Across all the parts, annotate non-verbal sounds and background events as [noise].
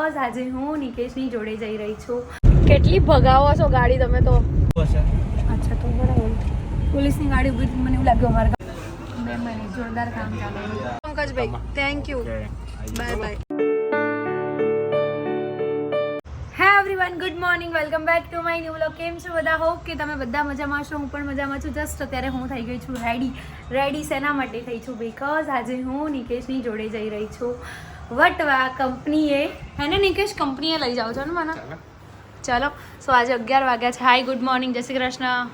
બસ આજે હું નિકેશની જોડે જઈ રહી છું. કેટલી ભગાવો છો ગાડી તમે તો? અચ્છા. તો બરાબર. પોલીસની ગાડી ઊભી મને એવું લાગ્યું અમારા બે મહિને જોરદાર કામ ચાલે. Pankajbhai thank you bye bye good morning welcome back to my new vlog કેમ છો બધા? હોપ કે તમે બધા મજામાં છો. હું પણ મજામાં છું. જસ્ટ અત્યારે હું થઈ ગઈ છું રેડી રેડી સેના માટે થઈ છું? બિકોઝ આજે હું નિકેશની જોડે જઈ રહી છું. વટવા કંપનીએ. હે ને નિકેશ કંપનીએ લઈ જાઓ. છો ને મને. ચાલો. સો આજે અગિયાર વાગ્યા છે. Hi good morning. જય શ્રી કૃષ્ણ.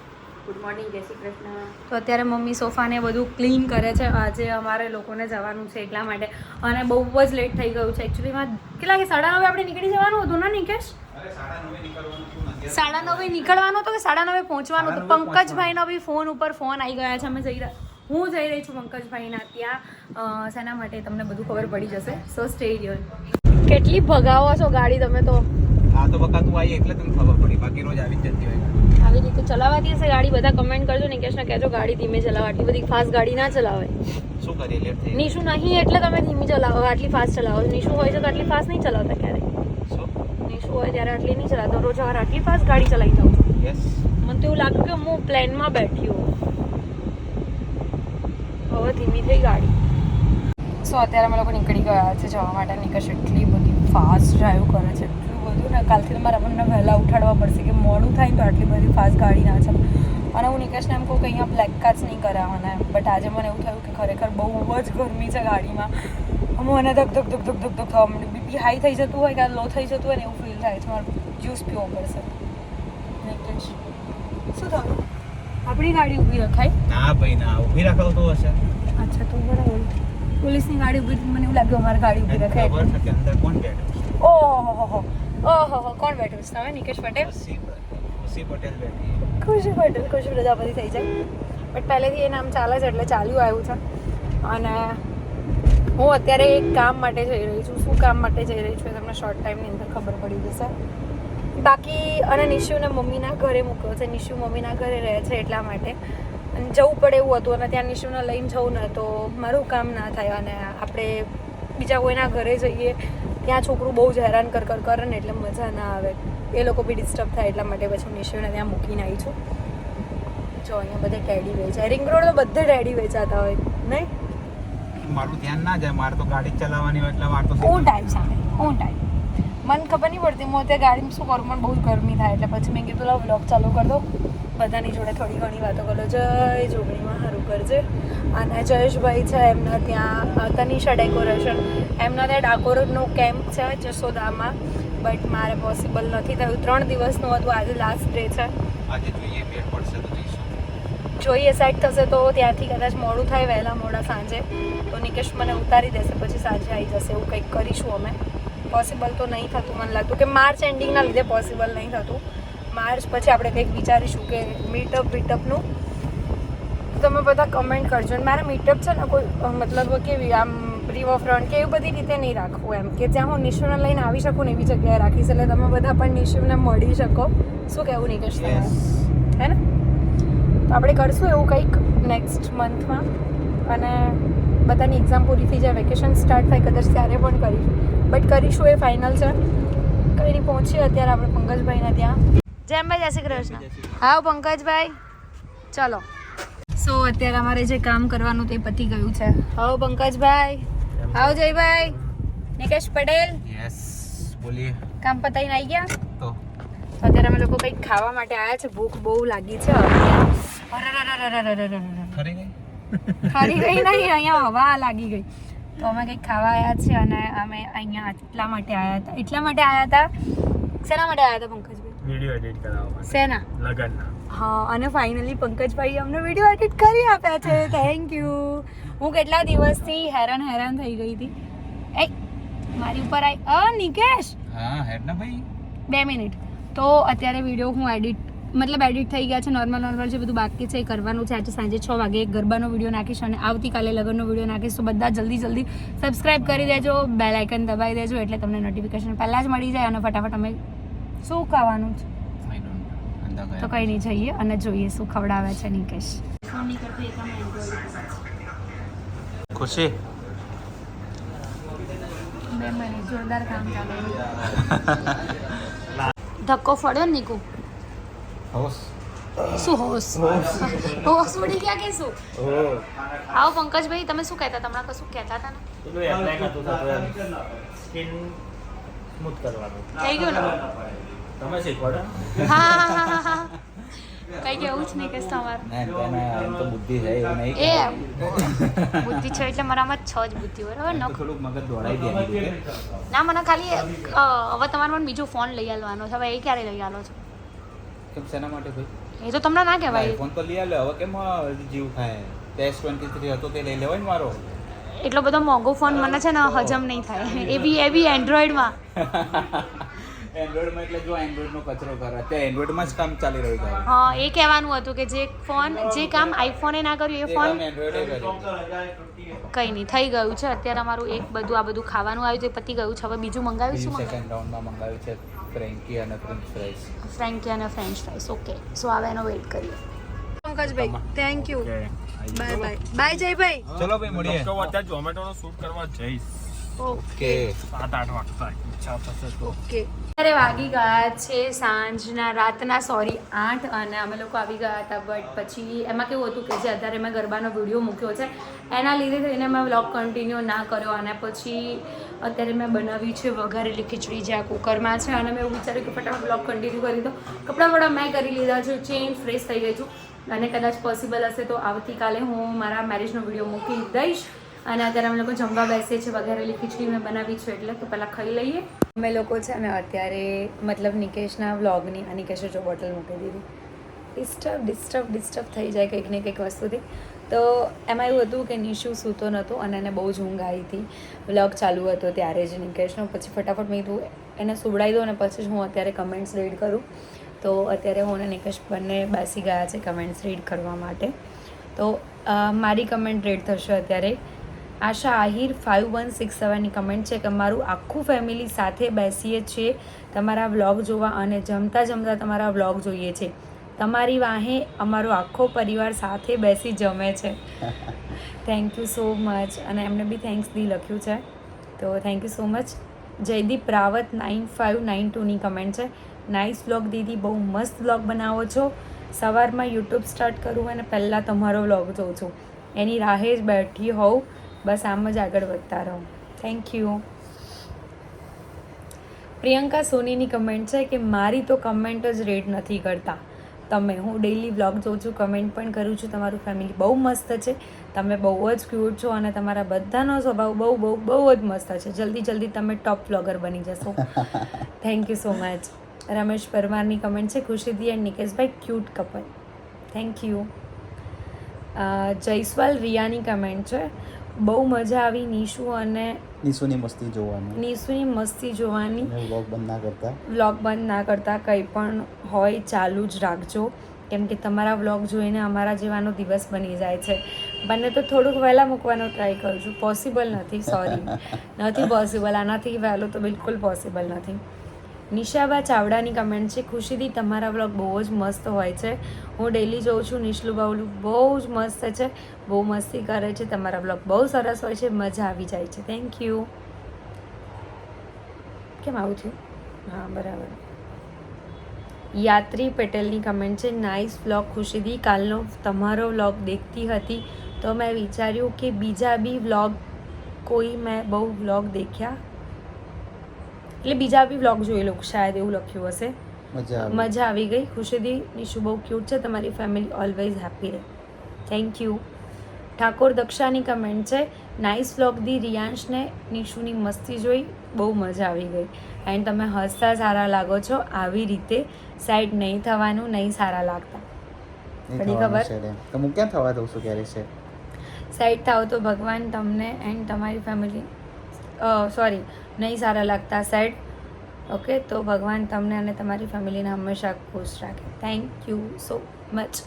ગુડ મોર્નિંગ જય શ્રી કૃષ્ણ. તો અત્યારે મમ્મી સોફાને બધું ક્લીન કરે છે. આજે અમારે લોકોને જવાનું છે એટલા માટે. અને બહુ જ લેટ થઈ ગયું છે. એકચ્યુઅલીમાં કેટલા કે સાડા નવે આપણે નીકળી જવાનું હતું ને નિકેશ? સાડા નવે નીકળવાનું તો કે સાડા નવે પહોંચવાનું? હતું પંકજભાઈનો બી ફોન ઉપર ફોન આવી ગયા છે. અમે જઈ રહ્યા હું જઈ રહી છું પંકજભાઈના ત્યાં. શેના માટે તમને બધું ખબર પડી જશે. સો સ્ટે યોર કેટલી ભગાવો છો ગાડી તમે તો? આ તો બકા તું આવી એટલે તને ખબર પડી. બાકી રોજ આવી જતી હોય. આવી રીતે ચલાવાતી હશે ગાડી? બધા કમેન્ટ કરજો ને કેશના કહેજો ગાડી ધીમે ચલાવ. આટલી બધી ફાસ્ટ ગાડી ના ચલાવે. શું કરીએ લેટ થઈ નિશુ નહીં એટલે તમે ધીમી ચલાવો. આટલી ફાસ્ટ ચલાવો. નિશુ હોય છે તો આટલી ફાસ્ટ નહીં ચલાવતા ક્યારે? નિશુ હોય ત્યારે આટલી નહીં ચલાવતો. રોજ સવારે આટલી ફાસ્ટ ગાડી ચલાવી જાઉં યસ મને તો એવું લાગ્યું કે હું પ્લેનમાં બેઠી હોઉં. હવે ધીમી થઈ ગાડી. સો અત્યારે અમે લોકો નીકળી ગયા છે જવા માટે, નીકળશે એટલી બધી ફાસ્ટ ડ્રાઈવ કરે છે. એટલું બધું ને કાલથી તમારે આપણને વહેલા ઉઠાડવા પડશે કે મોડું થાય તો આટલી બધી ફાસ્ટ ગાડી ના છે અને હું નિકેશને એમ કહું કે અહીંયા બ્લેક કાર્ડ્સ નહીં કરાવવાના એમ. બટ આજે મને એવું થયું કે ખરેખર બહુ જ ગરમી છે ગાડીમાં. મને ધક ધક ધક ધક ધક ધક થવા માંડ્યું. બીપી હાઈ થઈ જતું હોય કે લો થઈ જતું હોય ને એવું ફીલ થાય છે. મારે જ્યુસ પીવો પડશે. નિકેશ, શું થયું? આપણી ગાડી ઊભી રખાય? ના ભાઈ ના ઊભી રખાવતો હશે. અચ્છા તો બરાબર. પોલીસની ગાડી ઊભી મને એવું લાગ્યું અમારી ગાડી ઊભી રખાય. ખબર છે કે અંદર કોણ બેઠું ઓહો ઓહો કોણ બેઠું છે? તમે નિકેશ પટેલ? ખુશી પટેલ બેઠી. ખુશી પટેલ ખુશી પ્રજાપતિ થઈ જાય. બટ પહેલેથી એ નામ ચાલે છે એટલે ચાલ્યું આવ્યું છે. અને હું અત્યારે એક કામ માટે જઈ રહી છું. શું કામ માટે જઈ રહી છું તમને શોર્ટ ટાઈમની અંદર ખબર પડી જશે. બાકી અને નિશુને મમ્મીના ઘરે મૂક્યો છે. નિશુ મમ્મીના ઘરે રહે છે એટલા માટે. અને જવું પડે એવું હતું અને ત્યાં નિશુને લઈને જવું ને તો મારું કામ ના થાય અને આપણે બીજા કોઈના ઘરે જઈએ ત્યાં છોકરું બહુ જ હેરાન કર કર કરે ને એટલે મજા ના આવે. એ લોકો બી ડિસ્ટર્બ થાય એટલા માટે પછી નિશુને ત્યાં મૂકીને આવી છું. જો અહીંયા બધે ડેડી વેચાય. રિંગ રોડ તો બધે ડેડી વેચાતા હોય નહીં? મારું ધ્યાન ના જાય. મારે તો ગાડી ચલાવવાની હોય એટલે મારે તો કોણ ટાઈમ સામે કોણ ટાઈમ મને ખબર નહીં પડતી. હું અત્યારે ગાડીમાં શું કરું? મને બહુ ગરમી થાય. એટલે પછી મેં કીધું લાવ બ્લોગ ચાલુ કરી દો બધાની જોડે થોડી ઘણી વાતો કરો. જય જોગણીમાં સારું કરજે. અને જયેશભાઈ છે એમના ત્યાં તનિષા ડેકોરેશન. એમના ત્યાં ડાકોરનો કેમ્પ છે જસોદામાં બટ મારે પોસિબલ નથી થયું. ત્રણ દિવસનું હતું. આજે લાસ્ટ ડે છે. આજે જોઈએ જોઈએ સેટ થશે તો ત્યાંથી કદાચ મોડું થાય વહેલા મોડા સાંજે. તો નિકેશ મને ઉતારી દેશે પછી સાંજે આવી જશે. એવું કંઈક કરીશું અમે. પોસિબલ તો નહીં થતું મને લાગતું કે માર્ચ એન્ડિંગના લીધે પોસિબલ નહીં થતું. માર્ચ પછી આપણે કંઈક વિચારીશું કે મીટઅપ વીટઅપનું તમે બધા કમેન્ટ કરજો. અને મારા મીટઅપ છે ને કોઈ મતલબ કેવી આમ રિવરફ્રન્ટ કે એવી બધી રીતે નહીં રાખવું એમ. કે જ્યાં હું નિશુને લઈને આવી શકું ને એવી જગ્યાએ રાખીશ. એટલે તમે બધા પણ નિશુને મળી શકો. શું કહેવું નિકેશ હે ને? તો આપણે કરશું એવું કંઈક નેક્સ્ટ મંથમાં અને બધાની એક્ઝામ પૂરી થઈ જાય વેકેશન સ્ટાર્ટ થાય કદાચ ત્યારે પણ કરીશું. બટ કરીશું એ ફાઇનલ છે. કઈ નહીં પહોંચીએ અત્યારે આપણે પંકજભાઈના ત્યાં. જેમભાઈ જય શ્રી કૃષ્ણ. હા પંકજભાઈ. ચલો. સો અત્યારે અમારે જે કામ કરવાનું તે પતી ગયું છે. How Pankajbhai. How Jaybhai. Nikesh Patel. Yes બોલીએ. કામ પતાઈને આવી ગયા? તો. અત્યારે અમે લોકો કંઈક ખાવા માટે આવ્યા છે. ભૂખ બહુ લાગી છે ખરી ગઈ ખરી ગઈ નહીં અહીંયા હવા. લાગી ગઈ તો અમે કંઈક ખાવા આવ્યા છે અને અમે અહીંયા એટલા માટે આવ્યા હતા. એટલા માટે આવ્યા હતા? શેના માટે આવ્યા હતા પંકજભાઈ? વિડિયો એડિટ કરાવવા શેના? લગનના. હા અને ફાઇનલી પંકજભાઈ અમને વીડિયો એડિટ કરી આપ્યા છે. [laughs] થેન્ક યુ હું કેટલા દિવસથી હેરાન હેરાન થઈ ગઈ હતી. એ મારી ઉપર આવી અ નિકેશ! હા હેડ ભાઈ. બે મિનિટ. તો અત્યારે વીડિયો હું એડિટ મતલબ એડિટ થઈ ગયા છે નોર્મલ નોર્મલ જે બધું બાકી છે એ કરવાનું છે. આજે સાંજે છ વાગે એક ગરબાનો વીડિયો નાખીશ અને આવતીકાલે લગ્નનો વીડિયો નાખીશ. તો બધા જલ્દી જલ્દી સબસ્ક્રાઇબ કરી દેજો બેલ આઇકન દબાવી દેજો એટલે તમને નોટિફિકેશન પહેલાં જ મળી જાય અને ફટાફટ અમે શું ખાવાનું છે તો કંઈ નહીં જઈએ અને જોઈએ શું ખવડાવે છે નિકેશ. ખુશી? જોરદાર કામ ચાલે. [laughs] ધક્કો ફળ્યો નીકુ? હોસ શું હોસ હોસ ઉડી ગયા કે શું? આવો પંકજભાઈ તમે શું કહેતા? તમને કશું કહેતા હતા ને? પેલું એપ્લાય નતું સ્કિન સ્મૂથ કરવાનું. થઈ ગયું ને? તમે શીખવાડો. હા હા હા કઈ કેવું જ નહીં કે તમારે. ના એમ તો બુદ્ધિ છે એવું નહીં એ બુદ્ધિ છે એટલે મારામાં છ જ બુદ્ધિ બરાબર ન? થોડુંક મગજ દોડાઈ દે ના મને ખાલી હવે તમારે મને બીજો ફોન લઈ આવવાનો છે. હવે એ ક્યારે લઈ આલો છો? કેમ શેના માટે ભાઈ? એ તો તમને ના કહેવાય. ફોન તો લઈ આલે હવે કેમ જીવ ખાય? ટેસ ટ્વેન્ટી થ્રી હતો તે લઈ લેવાય ને મારો. એટલો બધો મોંઘો ફોન મને છે ને હજમ નહીં થાય. [laughs] એ બી એ બી એન્ડ્રોઈડમાં એન્ડ્રોઈડમાં [laughs] એટલે જો એન્ડ્રોઈડનો કચરો કરે અત્યારે એન્ડ્રોઈડમાં જ કામ ચાલી રહ્યું છે. હા એ કહેવાનું હતું કે જે ફોન જે કામ આઈફોને ના કર્યું એ ફોન કંઈ નહીં થઈ ગયું છે. અત્યારે અમારું એક બધું આ બધું ખાવાનું આવ્યું છે પતી ગયું છે. હવે બીજું મંગાવ્યું છે સેકન્ડ રાઉન્ડમાં મંગાવ્યું છે. ફ્રેન્કી અને ફ્રેન્ચ ફ્રાઈસ ફ્રેન્કી અને ફ્રેન્ચ ફ્રાઈસ ઓકે સો આવે એનો વેઇટ કરીએ. Pankajbhai thank you bye bye bye Jaybhai. ચલો ભાઈ મળીએ. અત્યારે ઝોમેટોનો શૂટ કરવા જઈશ. ઓકે સાત આઠ વાગતા ઈચ્છા થશે તો. ઓકે અત્યારે વાગી ગયા છે સાંજના, રાતના સોરી આઠ અને અમે લોકો આવી ગયા હતા બટ પછી એમાં કેવું હતું કે જે અત્યારે મેં ગરબાનો વીડિયો મૂક્યો છે, એના લીધે થઈને મેં વ્લોગ કન્ટિન્યુ ના કર્યો અને પછી અત્યારે મેં બનાવી છે વઘારેલી ખીચડી જે આ કુકરમાં છે અને મેં એવું વિચાર્યું કે ફટાફટ વ્લોગ કન્ટિન્યુ કરી દો કપડાં વડા મેં કરી લીધા છે ચેન્જ ફ્રેશ થઈ ગઈ છું અને કદાચ પોસિબલ હશે તો આવતીકાલે હું મારા મેરેજનો વીડિયો મૂકી દઈશ. અને અત્યારે અમે લોકો જમવા બેસીએ છીએ, વઘારેલી ખીચડી મેં બનાવી છું એટલે તો પહેલાં ખાઈ લઈએ. અમે લોકો છે ને અત્યારે મતલબ નિકેશના વ્લોગની, આ નિકેશે જો બોટલ મૂકી દીધી. ડિસ્ટર્બ ડિસ્ટર્બ ડિસ્ટર્બ થઈ જાય કંઈક ને કંઈક વસ્તુથી. તો એમાં એવું હતું કે નિશુ સૂતો નહોતો અને એને બહુ જ ઊંઘ આવી હતી. વ્લોગ ચાલુ હતો ત્યારે જ નિકેશનો. પછી ફટાફટ મેં કીધું, એને સુવડાવી દો અને પછી જ હું અત્યારે કમેન્ટ્સ રીડ કરું. તો અત્યારે હું અને નિકેશ બંને બેસી ગયા છે કમેન્ટ્સ રીડ કરવા માટે. તો મારી કમેન્ટ રીડ થશે અત્યારે. Asha Ahir five one six સેવનની comment છે કે અમારું આખું ફેમિલી સાથે બેસીએ છીએ. તમારા વ્લોગ જોવા અને જમતા જમતા તમારા વ્લોગ જોઈએ છે. તમારી વાહે અમારો આખો પરિવાર સાથે બેસી જમે છે. થેન્ક યુ સો મચ અને એમને બી થેન્ક્સ દી લખ્યું છે. તો thank you so much Jaydeep Rawat nine five nine ટુની comment છે. નાઇસ વ્લોગ દીદી, બહુ મસ્ત વ્લોગ બનાવો છો. સવારમાં યુટ્યુબ સ્ટાર્ટ કરું અને પહેલાં તમારો વ્લોગ જોઉં છું. એની રાહે જ બેઠી હોઉં. બસ આમ જ આગળ વધતા રહો. થેન્ક યુ પ્રિયંકા સોનીની કમેન્ટ છે કે મારી તો કમેન્ટ જ રેડ નથી કરતા. તમે હું ડેઈલી બ્લોગ જોઉં છું કમેન્ટ પણ કરું છું. તમારું ફેમિલી બહુ મસ્ત છે. તમે બહુ જ ક્યુટ છો અને તમારા બધાનો સ્વભાવ બહુ બહુ બહુ જ મસ્ત છે. જલ્દી જલ્દી તમે ટોપ વ્લોગર બની જશો. Thank you so much Ramesh પરમારની comment છે ખુશીદી and Nikeshbhai cute couple thank you Jaiswal રિયાની comment છે બહુ મજા આવી નિશુ અને નિશુની મસ્તી જોવાની. નિશુની મસ્તી જોવાની. વ્લોગ બંધ ના કરતા. વ્લોગ બંધ ના કરતા કંઈ પણ હોય ચાલુ જ રાખજો. કેમ કે તમારા વ્લોગ જોઈને અમારા જેવાનો દિવસ બની જાય છે. બંને તો થોડુંક વહેલા મૂકવાનો ટ્રાય કરું છું પોસિબલ નથી સોરી [laughs] નથી પોસિબલ આનાથી વહેલું તો બિલકુલ પોસિબલ નથી. નિશાબા ચાવડાની કમેન્ટ છે, ખુશીથી તમારા વ્લોગ બહુ જ મસ્ત હોય છે. હું ડેલી જોઉં છું, નિશલું બહુ જ મસ્ત છે. બહુ મસ્તી કરે છે, તમારા વ્લોગ બહુ સરસ હોય છે, મજા આવી જાય છે. થેન્ક યુ કેમ આવું થયું? હા, બરાબર. યાત્રી પટેલની કમેન્ટ છે નાઇસ વ્લોગ ખુશીથી કાલનો તમારો વ્લોગ દેખતી હતી. તો મેં વિચાર્યું કે બીજા બી વ્લોગ કોઈ મેં બહુ વ્લોગ દેખ્યા એટલે બીજા બી વ્લોગ જોઈ લઉં શાયદ એવું લખ્યું હશે. મજા આવી. ગઈ. ખુશીદી નિશુ બહુ ક્યુટ છે તમારી ફેમિલી ઓલવેઝ હેપી રહે. થેન્ક યુ ઠાકોર દક્ષાની કમેન્ટ છે નાઇસ વ્લોગ દી રિયાંશને નિશુની મસ્તી જોઈ બહુ મજા આવી ગઈ. એન્ડ તમે હસતા સારા લાગો છો આવી રીતે સાઈડ નહીં થવાનું નહીં સારા લાગતા. પડી ખબર? હું ક્યાં થવા દઉં છું ક્યારે છે? સાઈડ થાવ તો ભગવાન તમને એન્ડ તમારી ફેમિલી સોરી નહીં સારા લાગતા સેડ ઓકે તો ભગવાન તમને અને તમારી ફેમિલીને હંમેશા ખુશ રાખે. Thank you so much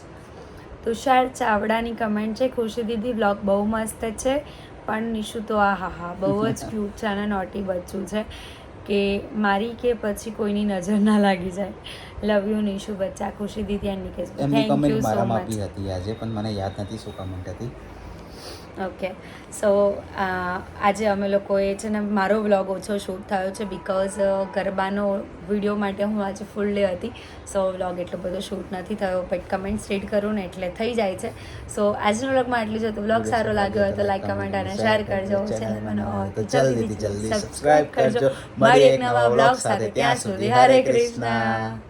Tushar ચાવડાની comment છે ખુશી દીદી બ્લોગ બહુ મસ્ત છે પણ નિશુ તો આ હા હા બહુ જ [laughs] ક્યુટ છે અને નોટી બચ્ચું છે કે મારી કે પછી કોઈની નજર ના લાગી જાય. લવ યુ નિશુ બચ્ચા ખુશી દીદી and Nikesh thank you so much હતી આજે પણ મને યાદ નથી શું કમેન્ટ હતી. ઓકે સો આજે અમે લોકોએ છે ને મારો વ્લોગ ઓછો શૂટ થયો છે બિકોઝ ગરબાનો વીડિયો માટે હું આજે ફૂલ ડે હતી. સો વ્લોગ એટલો બધો શૂટ નથી થયો બટ કમેન્ટ્સ રીડ કરું ને એટલે થઈ જાય છે. સો આજનો વ્લોગમાં આટલું જ હતું. વ્લોગ સારો લાગ્યો હોય તો લાઈક કમેન્ટ અને શેર કરજો જલ્દીથી જલ્દી સબસ્ક્રાઇબ કરજો. મળીએ એક નવા બ્લોગ સાથે. ત્યાં સુધી હરે કૃષ્ણ.